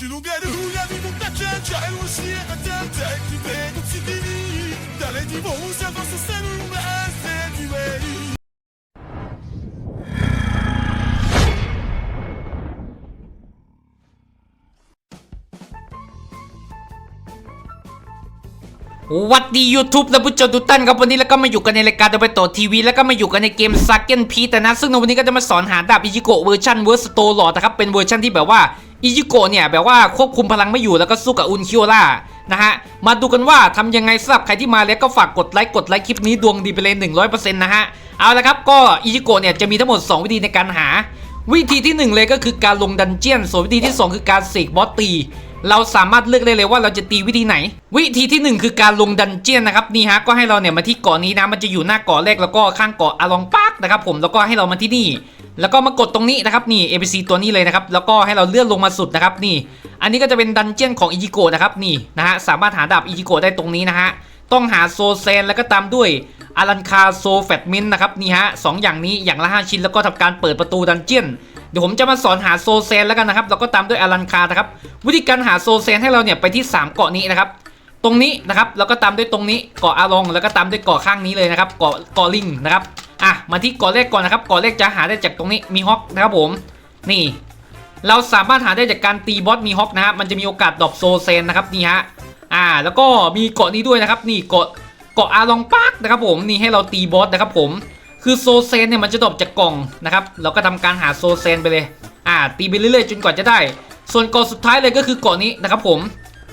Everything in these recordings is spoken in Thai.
شنو قالوا لازم تتشجع الوشيعة تمتع كيفين تسيبيني تلاتي بوسة فرصة سنة ومعازة ديواني วัสดี YouTube และผู้ชมทุกท่านครับวันนี้แล้วก็มาอยู่กันในรายการเดอะไปต่อทีวีแล้วก็มาอยู่กันในเกมซักเก้นพีแต่นะ ซึ่งในวันนี้ก็จะมาสอนหาดาบอิจิโกเวอร์ชันเวอร์สโตหลอดนะครับ เป็นเวอร์ชันที่แบบว่า อิจิโกะเนี่ยแบบว่าควบคุมพลังไม่อยู่แล้วก็สู้กับอุนคิโอล่านะฮะ มาดูกันว่าทำยังไงสำหรับใครที่มาแล้วก็ฝากกดไลค์กดไลค์คลิปนี้ดวงดีไปเลย100%นะฮะ เอาละครับก็อิจิโกะเนี่ยจะมีทั้งหมด 2 วิธีในการหา วิธีที่หนึ่งเลยก็คือการลงดันเจียน ส่วนวิธีที่สองคือการเสกบอสตีเราสามารถเลือกได้เลยว่าเราจะตีวิธีไหน วิธีที่หนึ่งคือการลงดันเจียนนะครับนี่ฮะก็ให้เราเนี่ยมาที่เกาะนี้นะมันจะอยู่หน้าเกาะแรกแล้วก็ข้างเกาะอาลองปาร์กนะครับผมแล้วก็ให้เรามาที่นี่ แล้วก็มากดตรงนี้นะครับนี่ ABC ตัวนี้เลยนะครับแล้วก็ให้เราเลื่อนลงมาสุดนะครับนี่ อันนี้ก็จะเป็นดันเจียนของอิจิโกะนะครับนี่นะฮะสามารถหาดาบอิจิโกะได้ตรงนี้นะฮะต้องหาโซเซนแล้วก็ตามด้วยอารันคาโซแฟตมินนะครับนี่ฮะสองอย่างนี้อย่างละห้าชิ้นแล้วก็ทำการเปิดประตูดันเจียนเดี๋ยวผมจะมาสอนหาโซเซนแล้วกันนะครับแล้วก็ตามด้วยอารันคานะครับวิธีการหาโซเซนให้เราเนี่ยไปที่ 3 เกาะนี้นะครับตรงนี้นะครับแล้วก็ตามด้วยตรงนี้เกาะอาลองแล้วก็ตามด้วยเกาะข้างนี้เลยนะครับเกาะเกาะลิงนะครับ อะมาที่เกาะแรกก่อนนะครับเกาะแรกจะหาได้จากตรงนี้มีฮอกนะครับผม นี่ เราสามารถหาได้จากการตีบอสมีฮอกนะฮะมันจะมีโอกาสดรอปโซเซนนะครับนี่ฮะอ่า แล้วก็มีเกาะนี้ด้วยนะครับ นี่เกาะเกาะอาลองปาร์กนะครับผมนี่ให้เราตีบอสนะครับผมคือโซเซนเนี่ยมันจะดรอปจากกล่องนะครับเราก็ทำการหาโซเซนไปเลย อ่า ตีไปเรื่อยๆจนกว่าจะได้ ส่วนเกาะสุดท้ายเลยก็คือเกาะนี้นะครับผม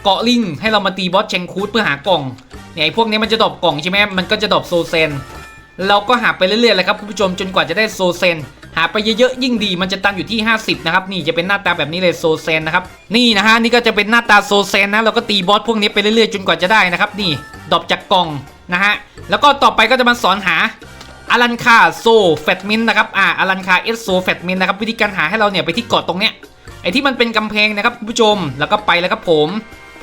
เกาะลิงให้เรามาตีบอสเชงคูดเพื่อหากล่องเนี่ยไอ้พวกนี้มันจะดรอปกล่องใช่ไหมมันก็จะดรอปโซเซน เราก็หาไปเรื่อยๆเลยครับคุณผู้ชมจนกว่าจะได้โซเซนหาไปเยอะๆยิ่งดีมันจะตั้งอยู่ที่ 50 นะครับ นี่จะเป็นหน้าตาแบบนี้เลยโซเซนนะครับนี่นะฮะนี่ก็จะเป็นหน้าตาโซเซนนะเราก็ตีบอสพวกนี้ไปเรื่อยๆจนกว่าจะได้นะครับ นี่ดอปจากกล่องนะฮะแล้วก็ต่อไปก็จะมาสอนหาอารันคาโซแฟตมินนะครับอ่าอารันคาเอสโซแฟตมินนะครับวิธีการหาให้เราเนี่ยไปที่เกาะตรงเนี้ยไอที่มันเป็นกำแพงนะครับคุณผู้ชมแล้วก็ไปแล้วครับผม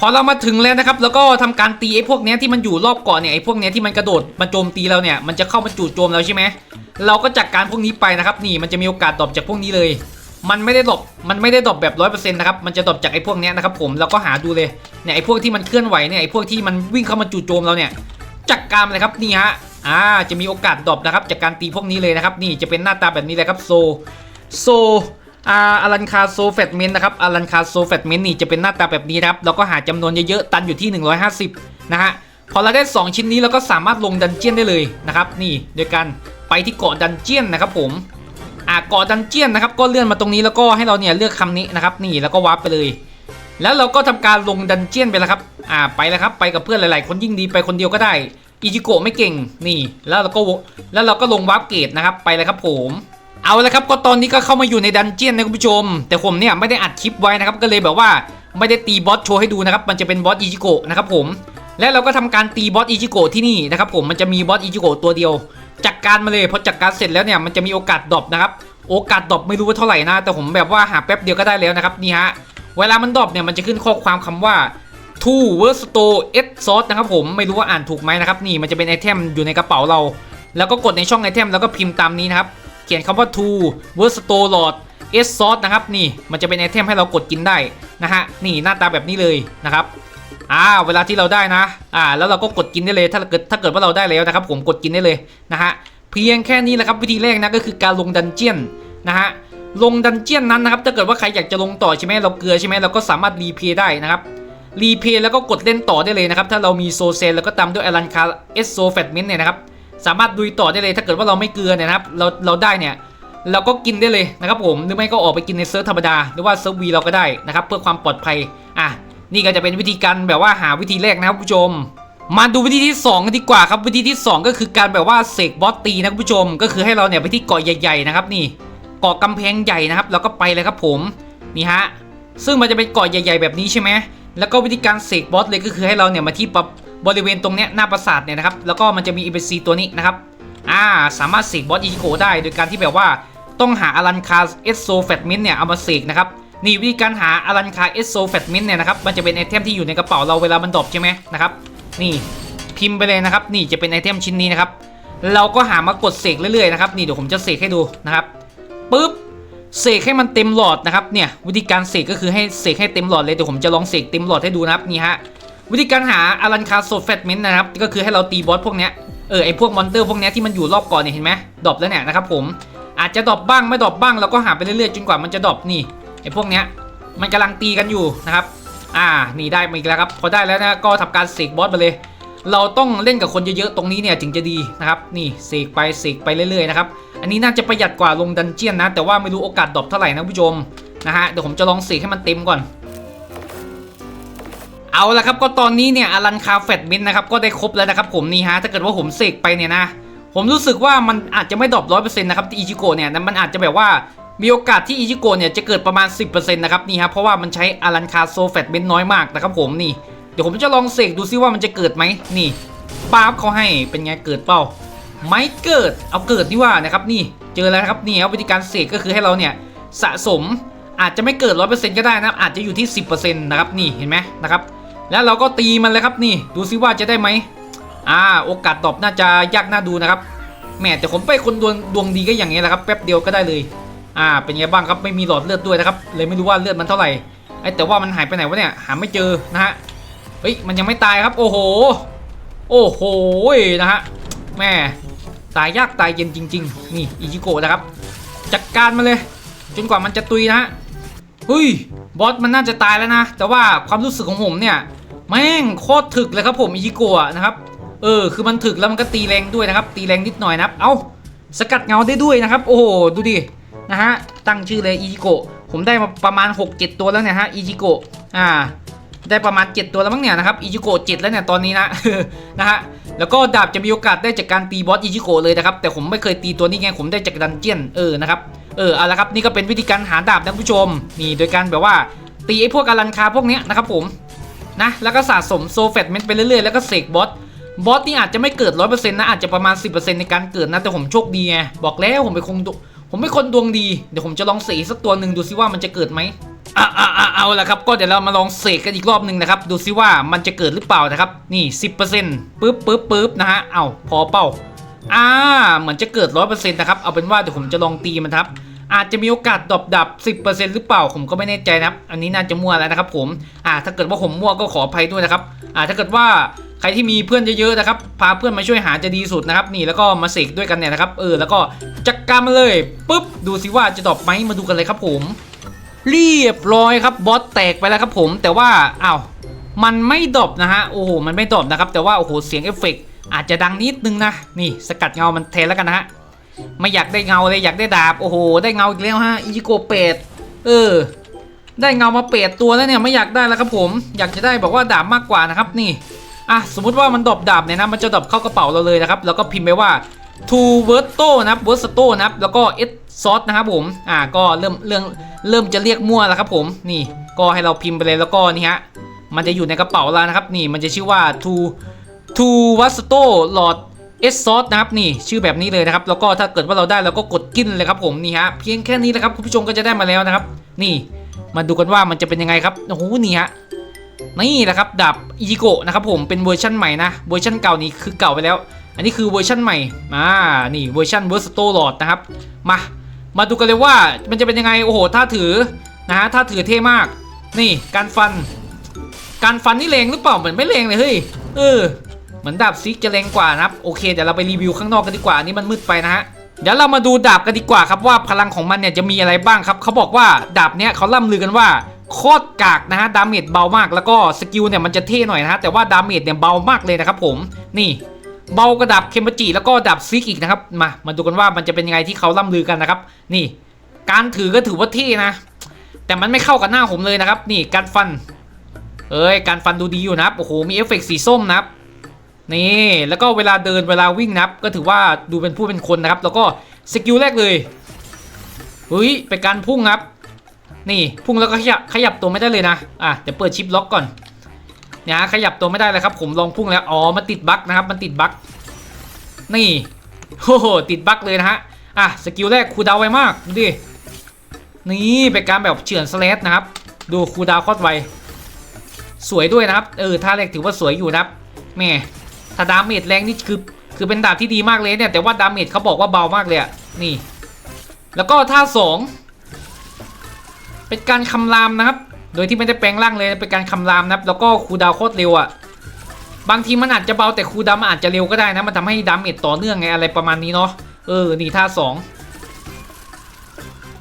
พอเรามาถึงแล้วนะครับ แล้วก็ทำการตีไอ้พวกเนี้ยที่มันอยู่รอบเกาะเนี่ยไอ้พวกเนี้ยที่มันกระโดดมาโจมตีเราเนี่ยมันจะเข้ามาจู่โจมเราใช่ไหมเราก็จัดการพวกนี้ไปนะครับ นี่มันจะมีโอกาสดรอปจากพวกนี้เลย มันไม่ได้ดรอปมันไม่ได้ดรอปแบบร้อยเปอร์เซ็นต์นะครับมันจะดรอปจากไอ้พวกเนี้ยนะครับผมเราก็หาดูเลยเนี่ยไอ้พวกที่มันเคลื่อนไหวเนี่ยไอ้พวกที่มันวิ่งเข้ามาจู่โจมเราเนี่ยจัดการเลยครับนี่ฮะอ่าจะมีโอกาสดรอปนะครับจากการตีพวกนี้เลยนะครับนี่จะเป็นหน้าตาแบบนี้เลยครับโซโซ อาอารันคาโซแฟตเมนนะครับอารันคาโซแฟตเมนนี่จะเป็นหน้าตาแบบนี้นะครับเราก็หาจำนวนเยอะๆ ตันอยู่ที่ 150 นะฮะ พอเราได้ 2 ชิ้นนี้เราก็สามารถลงดันเจียนได้เลยนะครับ นี่โดยการไปที่เกาะดันเจียนนะครับผมอ่าเกาะดันเจียนนะครับ ก็เลื่อนมาตรงนี้แล้วก็ให้เราเนี่ยเลือกคำนี้นะครับ นี่แล้วก็วาร์ปไปเลย แล้วเราก็ทำการลงดันเจียนไปแล้วครับ อ่าไปแล้วครับ ไปกับเพื่อนหลายๆ คนยิ่งดีไปคนเดียวก็ได้อิจิโกะไม่เก่งนี่ แล้วเราก็แล้วเราก็ลงวาร์ปเกตนะครับไปเลยครับผม เอาละครับก็ตอนนี้ก็เข้ามาอยู่ในดันเจียนนะคุณผู้ชม แต่ผมเนี่ยไม่ได้อัดคลิปไว้นะครับก็เลยแบบว่าไม่ได้ตีบอสโชว์ให้ดูนะครับมันจะเป็นบอสอิจิโกะนะครับผมและเราก็ทำการตีบอสอิจิโกะที่นี่นะครับผมมันจะมีบอสอิจิโกะตัวเดียวจัดการมาเลยพอจัดการเสร็จแล้วเนี่ยมันจะมีโอกาสดรอปนะครับโอกาสดรอปไม่รู้ว่าเท่าไหร่นะแต่ผมแบบว่าหาแป๊บเดียวก็ได้แล้วนะครับนี่ฮะเวลามันดรอปเนี่ยมันจะขึ้นข้อความคำว่า two w o r s t o s sauce นะครับผมไม่รู้ว่าอ่านถูกไหมนะครับนี่มันจะเป็นไอเทมอยู่ในกระเป๋าเรา แล้วก็กดในช่องไอเทมแล้วก็พิมพ์ตามนี้นะครับ เขียนคำว่า two w o r s t o lord s sauce นะครับนี่มันจะเป็นไอเทมให้เรากดกินได้นะฮะนี่หน้าตาแบบนี้เลยนะครับอ่าเวลาที่เราได้นะอ่าแล้วเราก็กดกินได้เลยถ้าเกิดถ้าเกิดว่าเราได้แล้วนะครับผมกดกินได้เลยนะฮะเพียงแค่นี้แหละครับวิธีแรกนะก็คือการลงดันเจียนนะฮะลงดันเจียนนั้นนะครับถ้าเกิดว่าใครอยากจะลงต่อใช่ไหมเราเกลือใช่ไหมเราก็สามารถรีเพย์ได้นะครับรีเพย์แล้วก็กดเล่นต่อได้เลยนะครับถ้าเรามีโซเซนแล้วก็ตามด้วยอลันคาเอสโซแฟตเมนต์เนี่ยนะครับ สามารถดุยต่อได้เลยถ้าเกิดว่าเราไม่เกลือเนี่ยนะครับเราเราได้เนี่ยเราก็กินได้เลยนะครับผมหรือไม่ก็ออกไปกินในเซิร์ฟธรรมดาหรือว่าเซิร์ฟวีเราก็ได้นะครับเพื่อความปลอดภัยอะนี่ก็จะเป็นวิธีการแบบว่าหาวิธีแรกนะครับผู้ชม มาดูวิธีที่2กันดีกว่าครับวิธีที่ 2 ก็คือการแบบว่าเสกบอสตีนะผู้ชม ก็คือให้เราเนี่ยไปที่เกาะใหญ่ๆนะครับนี่เกาะกำแพงใหญ่นะครับเราก็ไปเลยครับผมนี่ฮะซึ่งมันจะเป็นเกาะใหญ่ ๆ แบบนี้ใช่ไหมแล้วก็วิธีการเสกบอสเลยก็คือให้เราเนี่ยมาที่ป บริเวณตรงเนี้ยหน้าปราสาทเนี่ยนะครับแล้วก็มันจะมี EBC ตัวนี้นะครับอ่าสามารถเสกบอสอิจิโกะได้ โดยการที่แบบว่าต้องหาอารันคาเอสโซแฟตมินเนี่ยเอามาเสกนะครับนี่วิธีการหาอารันคาเอสโซแฟตมินเนี่ยนะครับมันจะเป็นไอเทมที่อยู่ในกระเป๋าเราเวลามันดรอปใช่ไหมนะครับนี่พิมพ์ไปเลยนะครับ นี่จะเป็นไอเทมชิ้นนี้นะครับเราก็หามากดเสกเรื่อยๆนะครับนี่เดี๋ยวผมจะเสกให้ดูนะครับปึ๊บเสกให้มันเต็มหลอดนะครับเนี่ยวิธีการเสกก็คือให้เสกให้เต็มหลอดเลยเดี๋ยวผมจะลองเสกเต็มหลอดให้ดูนะครับนี่ฮะ วิธีการหาอารันคาโซแฟตเมนต์นะครับ ก็คือให้เราตีบอสพวกเนี้ย เออไอพวกมอนเตอร์พวกเนี้ยที่มันอยู่รอบก่อนเนี่ยเห็นไหมดรอปแล้วเนี่ยนะครับผม อาจจะดรอปบ้างไม่ดรอปบ้างเราก็หาไปเรื่อยๆจนกว่ามันจะดรอปนี่ไอพวกเนี้ยมันกำลังตีกันอยู่นะครับ อ่านี่ได้มาอีกแล้วครับ พอได้แล้วนะก็ทำการเสกบอสไปเลย เราต้องเล่นกับคนเยอะๆตรงนี้เนี่ยถึงจะดีนะครับ นี่เสกไปเสกไปเรื่อยๆนะครับ อันนี้น่าจะประหยัดกว่าลงดันเจียนนะ แต่ว่าไม่รู้โอกาสดรอปเท่าไหร่นะผู้ชมนะฮะ เดี๋ยวผมจะลองเสกให้มันเต็มก่อน เอาละครับก็ตอนนี้เนี่ยอลันคาเฟตมินนะครับก็ได้ครบแล้วนะครับผมนี่ฮะถ้าเกิดว่าผมเสกไปเนี่ยนะ ผมรู้สึกว่ามันอาจจะไม่ดรอปร้อยเปอร์เซ็นต์นะครับอิจิโกะเนี่ยนะมันอาจจะแบบว่ามีโอกาสที่อิจิโกะเนี่ยจะเกิดประมาณ 10%นะครับนี่ครับเพราะว่ามันใช้อลันคาโซแฟตมินน้อยมากนะครับผมนี่ เดี๋ยวผมจะลองเสกดูซิว่ามันจะเกิดไหมนี่ป๊าบเขาให้เป็นไงเกิดเปล่าไม่เกิดเอาเกิดนี่ว่านะครับนี่เจอแล้วครับนี่ครับวิธีการเสกก็คือให้เราเนี่ยสะสมอาจจะไม่เกิด 100%ก็ได้นะอาจจะอยู่ที่ 10%นะครับนี่เห็นไหมนะครับ แล้วเราก็ตีมันเลยครับนี่ ดูซิว่าจะได้ไหมอ่าโอกาสตอบน่าจะยากน่าดูนะครับแหม่แต่ผมไปคนดวงดวงดีก็อย่างนี้แหละครับแป๊บเดียวก็ได้เลย อ่า เป็นไงบ้างครับไม่มีหลอดเลือดด้วยนะครับเลยไม่รู้ว่าเลือดมันเท่าไหร่ไอแต่ว่ามันหายไปไหนวะเนี่ยหาไม่เจอนะฮะเฮ้ยมันยังไม่ตายครับ โอ้โห โอ้โหนะฮะแม่ตายยากตายเย็นจริง ๆ นี่อิจิโกะนะครับ จัดการมาเลย จนกว่ามันจะตุยนะฮะเฮ้ย บอสมันน่าจะตายแล้วนะ แต่ว่าความรู้สึกของผมเนี่ย แม่งโคตรถึกเลยครับผมอิจิโกะนะครับ เออ คือมันถึกแล้วมันก็ตีแรงด้วยนะครับ ตีแรงนิดหน่อยนะครับ เอ้าสกัดเงาได้ด้วยนะครับ โอ้โห ดูดิ นะฮะ ตั้งชื่อเลยอิจิโกะ ผมได้มาประมาณ 6-7 ตัวแล้วเนี่ยฮะ อิจิโกะ อ่า ได้ประมาณ 7 ตัวแล้วมั้งเนี่ยนะครับ อิจิโกะ7แล้วเนี่ยตอนนี้นะ นะฮะ แล้วก็ดาบจะมีโอกาสได้จากการตีบอสอิจิโกะเลยนะครับ แต่ผมไม่เคยตีตัวนี้ไง ผมได้จากดันเจียน เออ นะครับ เออเอาละครับนี่ก็เป็นวิธีการหาดาบนะผู้ชมนี่โดยการแบบว่าตีไอ้พวกอารันคาพวกเนี้ยนะครับผมนะแล้วก็สะสมโซเฟตเมนต์ไปเรื่อยๆแล้วก็เสกบอสบอสนี่อาจจะไม่เกิด 100%นะอาจจะประมาณ 10%ในการเกิดนะแต่ผมโชคดีไงบอกแล้วผมเป็นคงดวผมเป็นคนดวงดีเดี๋ยวผมจะลองเสกสักตัวหนึ่งดูซิว่ามันจะเกิดไหมอะอะอะเอาละครับก็เดี๋ยวเรามาลองเสกกันอีกรอบหนึ่งนะครับดูซิว่ามันจะเกิดหรือเปล่านะครับนี่ 10%ปึ๊บปึ๊บปึ๊บนะฮะเอาพอเป้า อ่าเหมือนจะเกิด100%นะครับ เอาเป็นว่าเดี๋ยวผมจะลองตีมันครับ อาจจะมีโอกาสดรอปดับ 10%หรือเปล่าผมก็ไม่แน่ใจนะครับ อันนี้น่าจะมั่วแล้วนะครับ ผมอ่าถ้าเกิดว่าผมมั่วก็ขออภัยด้วยนะครับอ่าถ้าเกิดว่าใครที่มีเพื่อนเยอะๆนะครับ พาเพื่อนมาช่วยหาจะดีสุดนะครับ นี่แล้วก็มาเสกด้วยกันเนี่ยนะครับ เออแล้วก็จัดการมาเลยปุ๊บดูสิว่าจะดรอปไหมมาดูกันเลยครับผม เรียบร้อยครับบอสแตกไปแล้วครับผม แต่ว่าอ้าวมันไม่ดรอปนะฮะโอ้โหมันไม่ดรอปนะครับแต่ว่าโอ้โหเสียงเอฟเฟกต์ อาจจะดังนิดนึงนะ นี่สกัดเงามันแทนแล้วกันนะฮะ ไม่อยากได้เงาเลยอยากได้ดาบ โอ้โห ได้เงาอีกแล้วฮะ อิจิโกเปดเออ ได้เงามาเปดตัวแล้วเนี่ยไม่อยากได้แล้วครับผม อยากจะได้บอกว่าดาบมากกว่านะครับนี่ อะสมมุติว่ามันดรอปดาบเนี่ยนะ มันจะดรอปเข้ากระเป๋าเราเลยนะครับ แล้วก็พิมพ์ไปว่า to v e r t o นะครับ v e r s t o นะครับ แล้วก็ s s o t นะครับผม อ่า ก็เริ่มเรื่องเริ่มจะเรียกมั่วแล้วครับผม นี่ ก็ให้เราพิมพ์ไปเลยแล้วก็นี่ฮะ มันจะอยู่ในกระเป๋าเรานะครับ นี่ มันจะชื่อว่า two to to w a s t o Lord เอสซอสนะครับนี่ชื่อแบบนี้เลยนะครับ แล้วก็ถ้าเกิดว่าเราได้เราก็กดกินเลยครับผมนี่ฮะเพียงแค่นี้นะครับคุณผู้ชมก็จะได้มาแล้วนะครับ นี่มาดูกันว่ามันจะเป็นยังไงครับโอ้โหนี่ฮะนี่แหละครับดาบอิโกะนะครับผมเป็นเวอร์ชั่นใหม่นะเวอร์ชั่นเก่านี้คือเก่าไปแล้ว อันนี้คือเวอร์ชั่นใหม่อ่านี่เวอร์ชันเวอร์สโตลอดนะครับมามาดูกันเลยว่ามันจะเป็นยังไงโอ้โหถ้าถือนะฮะถ้าถือเท่มาก นี่การฟัน การฟันนี่แรงหรือเปล่าเหมือนไม่แรงเลยเฮ้ยเออ เหมือนดาบซิกจะแรงกว่านะครับโอเคเดี๋ยวเราไปรีวิวข้างนอกกันดีกว่าอันนี่มันมืดไปนะฮะเดี๋ยวเรามาดูดาบกันดีกว่าครับว่าพลังของมันเนี่ยจะมีอะไรบ้างครับเขาบอกว่าดาบเนี้ยเขาล่ำลือกันว่าโคตรกากนะฮะดาเมจเบามากแล้วก็สกิลเนี่ยมันจะเท่หน่อยนะฮะแต่ว่าดาเมจเนี่ยเบามากเลยนะครับผมนี่เบากระดับเคมจิแล้วก็ดาบซิกอีกนะครับมามาดูกันว่ามันจะเป็นยังไงที่เขาล่ำลือกันนะครับ นี่ การถือก็ถือว่าเท่นะ แต่มันไม่เข้ากับหน้าผมเลยนะครับ นี่การฟัน เอ้ยการฟันดูดีอยู่นะครับโอ้โหมีเอฟเฟกสีส้มนะครับ นี่แล้วก็เวลาเดินเวลาวิ่งนับ ก็ถือว่าดูเป็นผู้เป็นคนนะครับ แล้วก็สกิลแรกเลยเฮ้ยเป็นการพุ่งครับ นี่พุ่งแล้วก็ขยับขยับตัวไม่ได้เลยนะอะเดี๋ยวเปิดชิปล็อกก่อนเนี่ยฮะขยับตัวไม่ได้เลยครับ ผมลองพุ่งแล้วอ๋อมันติดบั๊กนะครับ มันติดบั๊กนี่โอ้โหติดบั๊กเลยนะฮะอะสกิลแรกคูดาวไวมากดูดินี่เป็นการแบบเฉือนสเลสนะครับ ดูคูดาวโคตรไวสวยด้วยนะครับเออท่าแรกถือว่าสวยอยู่นะครับแม่ ถ้าดาเมจแรงนี่คือคือเป็นดาบที่ดีมากเลยเนี่ยแต่ว่าดาเมจเขาบอกว่าเบามากเลยอะนี่ แล้วก็ท่าสองเป็นการคำรามนะครับ โดยที่ไม่ได้แปลงร่างเลยเป็นการคำรามนะครับ แล้วก็คูดาวโคตรเร็วอะ่ะ บางทีมันอาจจะเบาแต่คูดาวมันอาจจะเร็วก็ได้นะ มันทำให้ดาเมจต่อเนื่องไงอะไรประมาณนี้เนาะ เออ นี่ท่าสอง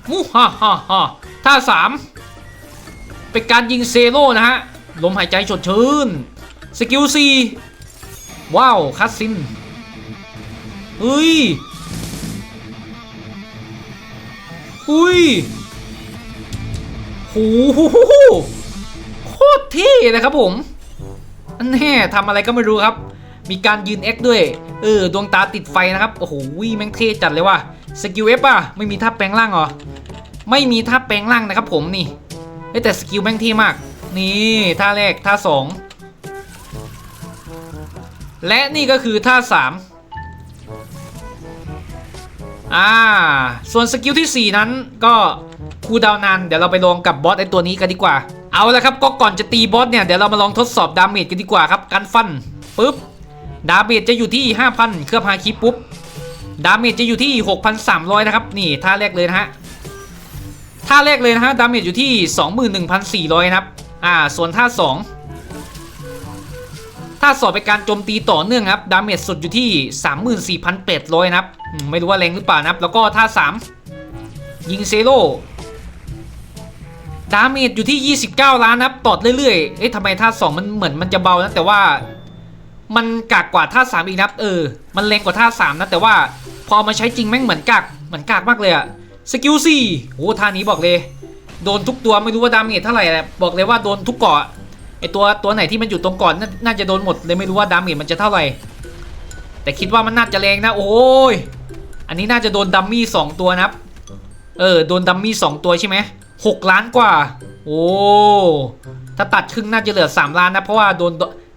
มูฮ่าฮ่าฮ่าท่าสามเป็นการยิงเซโร่นะฮะ ลมหายใจสดชื่น สกิลซี ว้าวคัสซินเฮ้ยอุ้ยโหโคตรเท่นะครับผมอันแน่ทำอะไรก็ไม่รู้ครับ มีการยืน X ด้วย เออ ดวงตาติดไฟนะครับ โอ้โหวิแม่งเท่จัดเลยว่ะสกิล F อะ ไม่มีท่าแปลงร่างเหรอ ไม่มีท่าแปลงร่างนะครับผมนี่แต่สกิลแม่งเท่มาก นี่ท่าแรกท่าสอง และนี่ก็คือท่าสามอ่า ส่วนสกิลที่ 4 นั้นก็คูดาวน์นาน เดี๋ยวเราไปลองกับบอสไอตัวนี้กันดีกว่า เอาละครับก็ก่อนจะตีบอสเนี่ย เดี๋ยวเรามาลองทดสอบดาเมจกันดีกว่าครับ การฟันปุ๊บ ดาเมจจะอยู่ที่ 5,000 เครืองพาคีปุ๊บ ดาเมจจะอยู่ที่ 6,300 นะครับ นี่ท่าแรกเลยนะฮะ ท่าแรกเลยนะฮะ ดาเมจอยู่ที่ 21,400 นะครับ อ่า ส่วนท่า 2 ท่าสอบเป็นการโจมตีต่อเนื่องครับดาเมจสุดอยู่ที่ 34,800นะครับไม่รู้ว่าแรงหรือเปล่านะครับ แล้วก็ท่า 3 ยิงเซโร่ดาเมจอยู่ที่ 29 ล้านนะครับตอดเรื่อยๆ เอ๊ะทำไมท่า 2 มันเหมือนมันจะเบานะแต่ว่ามันกากกว่าท่า 3 อีกนะครับเออ มันแรงกว่าท่า 3 นะ แต่ว่าพอมาใช้จริงแม่งเหมือนกากเหมือนกากมากเลยอะสกิลสี่โอ้ท่านี้บอกเลย โดนทุกตัวไม่รู้ว่าดาเมจเท่าไหร่แหละบอกเลยว่าโดนทุกเกาะ ไอตัวตัวไหนที่มันอยู่ตรงก่อนน,น่าจะโดนหมดเลยไม่รู้ว่าดาเมจมันจะเท่าไหร่ แต่คิดว่ามันน่าจะแรงนะ โอ้ย อันนี้น่าจะโดนดัมมี่สองตัวนะครับเออโดนดัมมี่สองตัวใช่ไหมหกล้านกว่า โอ้ถ้าตัดครึ่งน่าจะเหลือ 3 ล้านนะ เพราะว่าโดน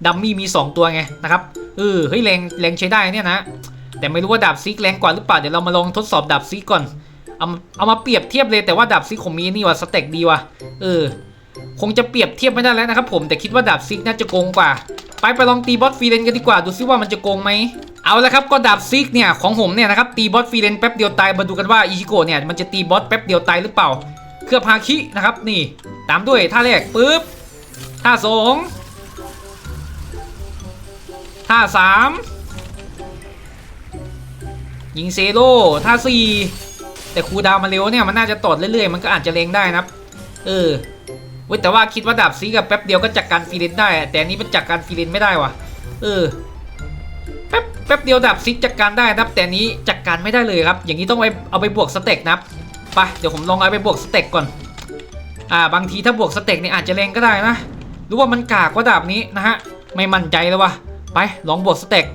ดัมมี่มี 2 ตัวไงนะครับเออเฮ้ยแรงแรงใช้ได้เนี่ยนะ แต่ไม่รู้ว่าดาบซิกแรงกว่าหรือเปล่าเดี๋ยวเรามาลองทดสอบดาบซิกก่อนเอาเอามาเปรียบเทียบเลยแต่ว่าดาบซิกผมมีนี่ว่ะสเต็กดีว่ะเออ คงจะเปรียบเทียบไม่ได้แล้วนะครับผมแต่คิดว่าดาบซิกน่าจะโกงกว่า ไปไปลองตีบอสฟรีเลนกันดีกว่าดูซิว่ามันจะโกงไหมเอาละครับก็ดาบซิกเนี่ยของผมเนี่ยนะครับตีบอสฟรีเลนแป๊บเดียวตายมาดูกันว่าอิชิโกะเนี่ยมันจะตีบอสแป๊บเดียวตายหรือเปล่า เครือพาคินะครับนี่ตามด้วยท่าแรกปุ๊บท่าสองท่าสามยิงเซโร่ท่าสี่แต่ครูดาวมาเร็วเนี่ยมันน่าจะตอดเรื่อยๆ มันก็อาจจะเลงได้นะครับ เออ เว้ยแต่ว่าคิดว่าดาบซีกับแป๊บเดียวก็จัดกการฟีเลนได้ แต่นี้มันจัดกการฟีเลนไม่ได้ว่ะ เออแป๊บแป๊บเดียวดาบซิกจัดการได้นะครับ แต่นี้จัดการไม่ได้เลยครับ อย่างนี้ต้องไปเอาไปบวกสเต็กนะครับไปเดี๋ยวผมลองเอาไปบวกสเต็กก่อน อ่า บางทีถ้าบวกสเต็กเนี่ยอาจจะแรงก็ได้นะหรือว่ามันกากว่าดาบนี้นะฮะ ไม่มั่นใจเลยว่ะไปลองบวกสเต็ก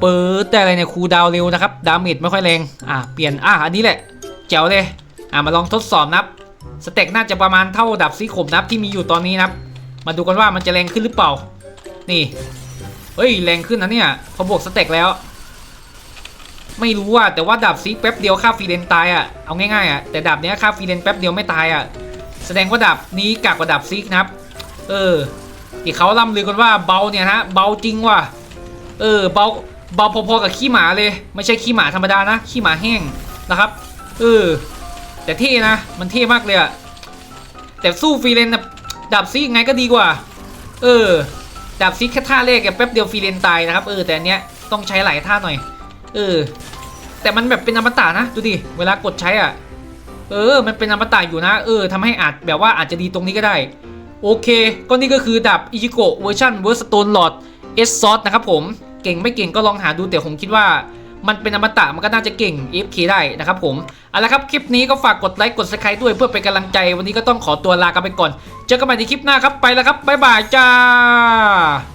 เปิดแต่อะไรเนี่ยคูดาวเร็วนะครับ ดาเมจไม่ค่อยแรง อ่า เปลี่ยน อ่าอันนี้แหละแจ๋วเลย อ่ามาลองทดสอบนับ สเต็กน่าจะประมาณเท่าดาบซีขมนับที่มีอยู่ตอนนี้นะครับ มาดูกันว่ามันจะแรงขึ้นหรือเปล่า นี่เฮ้ยแรงขึ้นนะเนี่ยพอบวกสเต็กแล้ว ไม่รู้ว่าแต่ว่าดาบซีแป๊บเดียวค่าฟรีเลนตายอะเอาง่ายๆอะแต่ดาบเนี้ยค่าฟรีเลนแป๊บเดียวไม่ตายอะแสดงว่าดาบนี้กากกว่าดาบซีนะครับ เออที่เขาล่ำลือกันว่าเบาเนี่ยฮะเบาจริงว่ะเออเบาเบาพอๆกับขี้หมาเลย ไม่ใช่ขี้หมาธรรมดานะขี้หมาแห้งนะครับ เออ แต่เท่นะ มันเท่มากเลยอะแต่สู้ฟรีเลนนะดาบซีไงก็ดีกว่า เออดาบซีแค่ท่าแรกอะแป๊บเดียวฟรีเลนตายนะครับ เออแต่อันเนี้ยต้องใช้หลายท่าหน่อย เออ แต่มันแบบเป็นอมตะนะดูดิเวลากดใช้อะ เออ มันเป็นอมตะอยู่นะ เออทำให้อาจแบบว่าอาจจะดีตรงนี้ก็ได้ โอเค ก็นี่ก็คือดาบอิจิโกะเวอร์ชันเวอร์สโตนหลอดเอสซอสนะครับผมเก่งไม่เก่งก็ลองหาดูแต่ผมคิดว่า มันเป็นอมตะมันก็น่าจะเก่ง FK ได้นะครับผมเอาละครับคลิปนี้ก็ฝากกดไลค์กด subscribe ด้วยเพื่อเป็นกำลังใจ วันนี้ก็ต้องขอตัวลากันไปก่อน เจอกันใหม่ในคลิปหน้าครับไปแล้วครับบ๊ายบายจ้า